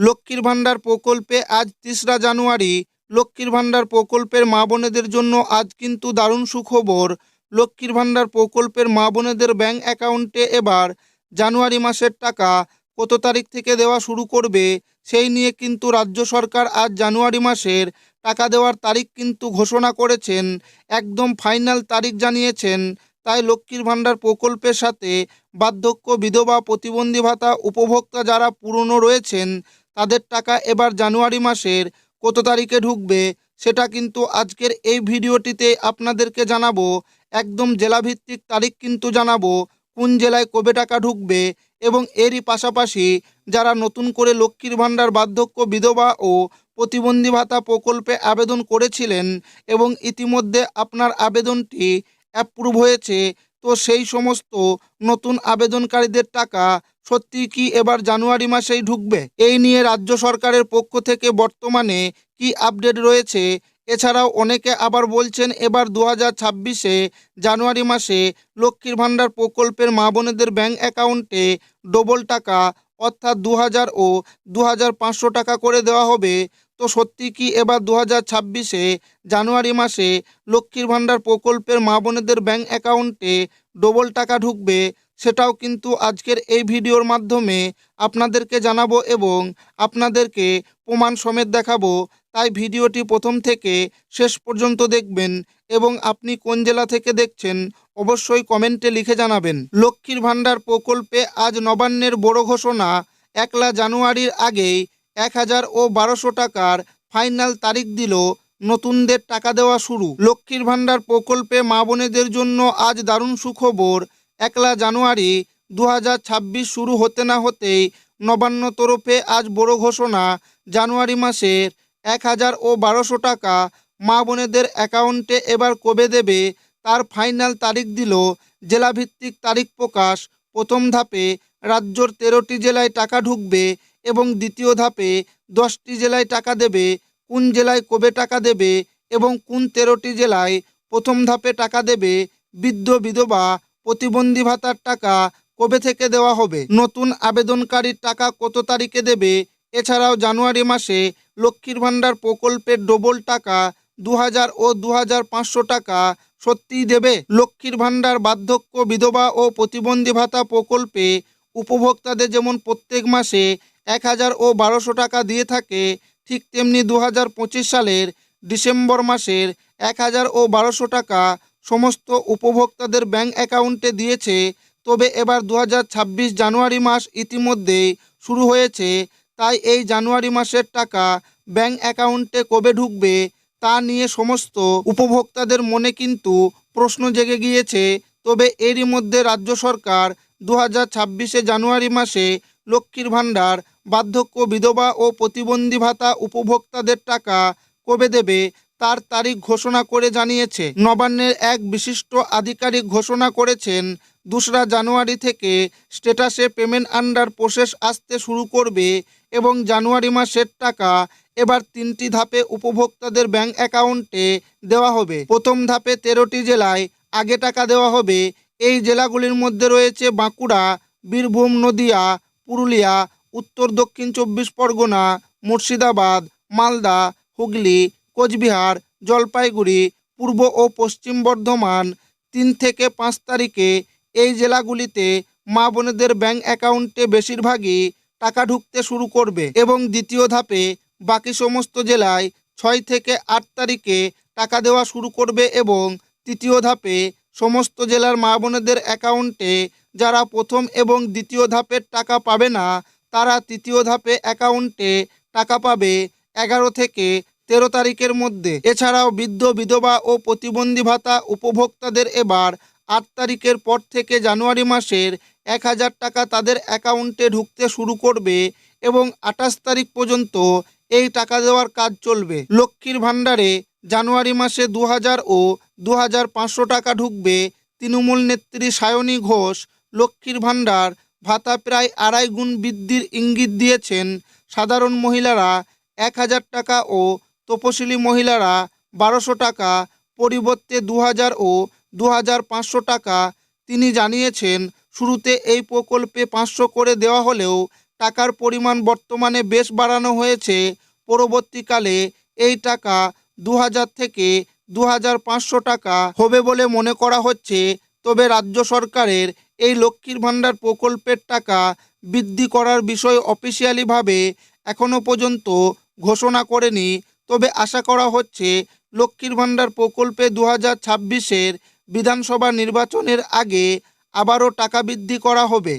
লক্ষ্মীর ভাণ্ডার প্রকল্পে আজ তেসরা জানুয়ারি। লক্ষ্মীর ভাণ্ডার প্রকল্পের মা বোনেদের জন্য আজ কিন্তু দারুণ সুখবর। লক্ষ্মীর ভাণ্ডার প্রকল্পের মা বোনেদের ব্যাঙ্ক অ্যাকাউন্টে এবার জানুয়ারি মাসের টাকা কত তারিখ থেকে দেওয়া শুরু করবে, সেই নিয়ে কিন্তু রাজ্য সরকার আজ জানুয়ারি মাসের টাকা দেওয়ার তারিখ কিন্তু ঘোষণা করেছেন, একদম ফাইনাল তারিখ জানিয়েছেন। তাই লক্ষ্মীর ভাণ্ডার প্রকল্পের সাথে বার্ধক্য বিধবা প্রতিবন্ধী ভাতা উপভোক্তা যারা পুরনো রয়েছেন তাদের টাকা এবার জানুয়ারি মাসের কত তারিখে ঢুকবে, সেটা কিন্তু আজকের এই ভিডিওটিতে আপনাদেরকে জানাব। একদম জেলাভিত্তিক তারিখ কিন্তু জানাব, কোন জেলায় কবে টাকা ঢুকবে এবং এরই পাশাপাশি যারা নতুন করে লক্ষ্মীর ভাণ্ডার, বার্ধক্য, বিধবা ও প্রতিবন্ধী ভাতা প্রকল্পে আবেদন করেছিলেন এবং ইতিমধ্যে আপনার আবেদনটি অ্যাপ্রুভ হয়েছে, তো সেই সমস্ত নতুন আবেদনকারীদের টাকা সত্যি কি এবার জানুয়ারি মাসেই ঢুকবে? এই নিয়ে রাজ্য সরকারের পক্ষ থেকে বর্তমানে কি আপডেট রয়েছে? এছাড়াও অনেকে আবার বলছেন এবার দু হাজার ছাব্বিশে জানুয়ারি মাসে লক্ষ্মীর ভাণ্ডার প্রকল্পের মা বোনেদের ব্যাঙ্ক অ্যাকাউন্টে ডবল টাকা, অর্থাৎ দু হাজার ও দু হাজার পাঁচশো টাকা করে দেওয়া হবে। তো সত্যি কি এবার দু হাজার ছাব্বিশে জানুয়ারি মাসে লক্ষ্মীর ভাণ্ডার প্রকল্পের মা বোনেদের ব্যাঙ্ক অ্যাকাউন্টে ডবল টাকা ঢুকবে? সেটাও কিন্তু আজকের এই ভিডিওর মাধ্যমে আপনাদেরকে জানাব এবং আপনাদেরকে প্রমাণ সমেত দেখাবো। তাই ভিডিওটি প্রথম থেকে শেষ পর্যন্ত দেখবেন এবং আপনি কোন জেলা থেকে দেখছেন অবশ্যই কমেন্টে লিখে জানাবেন। লক্ষ্মীর ভাণ্ডার প্রকল্পে আজ নবান্নের বড় ঘোষণা। একলা জানুয়ারির আগেই এক হাজার ও বারোশো টাকার ফাইনাল তারিখ দিল নতুনদের টাকা দেওয়া শুরু। লক্ষ্মীর ভাণ্ডার প্রকল্পে মা বোনেদের জন্য আজ দারুণ সুখবর। একলা জানুয়ারি দু হাজার ছাব্বিশ শুরু হতে না হতেই নবান্ন তরফে আজ বড় ঘোষণা, জানুয়ারি মাসের এক হাজার ও বারোশো টাকা মা বোনেদের অ্যাকাউন্টে এবার কবে দেবে তার ফাইনাল তারিখ দিল জেলাভিত্তিক তারিখ প্রকাশ, প্রথম ধাপে রাজ্যর তেরোটি জেলায় টাকা ঢুকবে এবং দ্বিতীয় ধাপে দশটি জেলায় টাকা দেবে, কোন জেলায় কবে টাকা দেবে এবং কোন তেরোটি জেলায় প্রথম ধাপে টাকা দেবে বৃদ্ধ, বিধবা প্রতিবন্ধী ভাতার টাকা কবে থেকে দেওয়া হবে? নতুন আবেদনকারীর টাকা কত তারিখে দেবে? এছাড়াও জানুয়ারি মাসে লক্ষ্মীর ভাণ্ডার প্রকল্পের ডবল টাকা দু হাজার ও দু হাজার পাঁচশো টাকা সত্যিই দেবে? লক্ষ্মীর ভাণ্ডার বার্ধক্য বিধবা ও প্রতিবন্ধী ভাতা প্রকল্পে উপভোক্তাদের যেমন প্রত্যেক মাসে এক হাজার ও বারোশো টাকা দিয়ে থাকে, ঠিক তেমনি দু হাজার পঁচিশ সালের ডিসেম্বর মাসের এক হাজার ও বারোশো টাকা সমস্ত উপভোক্তাদের ব্যাংক অ্যাকাউন্টে দিয়েছে, তবে এবার দু হাজার ছাব্বিশ জানুয়ারি মাস ইতিমধ্যেই শুরু হয়েছে, তাই এই জানুয়ারি মাসের টাকা ব্যাংক অ্যাকাউন্টে কবে ঢুকবে তা নিয়ে সমস্ত উপভোক্তাদের মনে কিন্তু প্রশ্ন জেগে গিয়েছে, তবে এরই মধ্যে রাজ্য সরকার দু হাজার জানুয়ারি মাসে লক্ষ্মীর ভাণ্ডার, বার্ধক্য বিধবা ও প্রতিবন্ধী ভাতা উপভোক্তাদের টাকা কবে দেবে তার তারিখ ঘোষণা করে জানিয়েছে। নবান্নের এক বিশিষ্ট আধিকারিক ঘোষণা করেছেন, দোসরা জানুয়ারি থেকে স্ট্যাটাসে পেমেন্ট আন্ডার প্রসেস আসতে শুরু করবে এবং জানুয়ারি মাসের টাকা এবার তিনটি ধাপে উপভোক্তাদের ব্যাংক অ্যাকাউন্টে দেওয়া হবে। প্রথম ধাপে তেরোটি জেলায় আগে টাকা দেওয়া হবে। এই জেলাগুলির মধ্যে রয়েছে বাঁকুড়া, বীরভূম, নদিয়া, পুরুলিয়া, উত্তর দক্ষিণ চব্বিশ পরগনা, মুর্শিদাবাদ, মালদা, হুগলি কোচবিহার, জলপাইগুড়ি, পূর্ব ও পশ্চিম বর্ধমান তিন থেকে পাঁচ তারিখে এই জেলাগুলিতে মা বোনেদের ব্যাঙ্ক অ্যাকাউন্টে বেশিরভাগই টাকা ঢুকতে শুরু করবে এবং দ্বিতীয় ধাপে বাকি সমস্ত জেলায় ছয় থেকে আট তারিখে টাকা দেওয়া শুরু করবে এবং তৃতীয় ধাপে সমস্ত জেলার মা বোনেদের অ্যাকাউন্টে যারা প্রথম এবং দ্বিতীয় ধাপের টাকা পাবে না, তারা তৃতীয় ধাপে অ্যাকাউন্টে টাকা পাবে এগারো থেকে তেরো তারিখের মধ্যে। এছাড়াও বৃদ্ধ, বিধবা ও প্রতিবন্ধী ভাতা উপভোক্তাদের এবার আট তারিখের পর থেকে জানুয়ারি মাসের এক হাজার টাকা তাদের অ্যাকাউন্টে ঢুকতে শুরু করবে এবং আঠাশ তারিখ পর্যন্ত এই টাকা দেওয়ার কাজ চলবে। লক্ষ্মীর ভাণ্ডারে জানুয়ারি মাসে দু হাজার ও দু হাজার পাঁচশো টাকা ঢুকবে তৃণমূল নেত্রী সায়নী ঘোষ। লক্ষ্মীর ভাণ্ডার ভাতা প্রায় আড়াই গুণ বৃদ্ধির ইঙ্গিত দিয়েছেন সাধারণ মহিলারা এক হাজার টাকা ও তপশিলি মহিলারা বারোশো টাকা, পরিবর্তে দু হাজার ও দু হাজার পাঁচশো টাকা। তিনি জানিয়েছেন, শুরুতে এই প্রকল্পে পাঁচশো করে দেওয়া হলেও টাকার পরিমাণ বর্তমানে বেশ বাড়ানো হয়েছে। পরবর্তীকালে এই টাকা দু হাজার থেকে দু হাজার পাঁচশো টাকা হবে বলে মনে করা হচ্ছে। তবে রাজ্য সরকারের এই লক্ষ্মীর ভাণ্ডার প্রকল্পের টাকা বৃদ্ধি করার বিষয় অফিসিয়ালিভাবে এখনও পর্যন্ত ঘোষণা করেনি। তবে আশা করা হচ্ছে লক্ষ্মীর ভাণ্ডার প্রকল্পে দু হাজার বিধানসভা নির্বাচনের আগে আবারও টাকা বৃদ্ধি করা হবে।